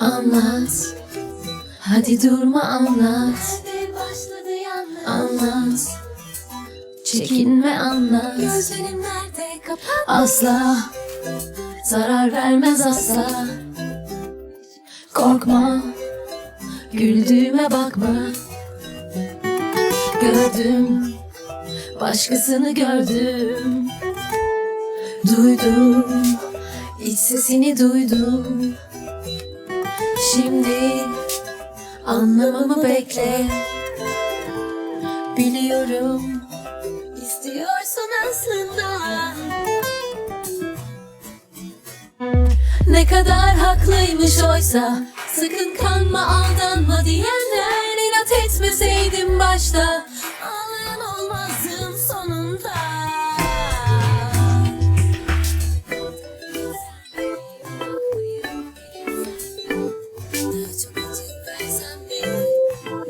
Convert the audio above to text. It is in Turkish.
Anlat. Hadi durma anlat. Başladı yalnız. Anlat. Çekinme anlat. Gözlerim nerede? Kapat. Asla. Zarar vermez asla. Korkma. Güldüğüme bakma. Gördüm. Başkasını gördüm. Duydum. İç sesini duydum Şimdi? Anlamamı bekle. Biliyorum istiyorsun aslında. Ne kadar haklıymış oysa Sakın kanma aldanma diyenler inat etmeseydim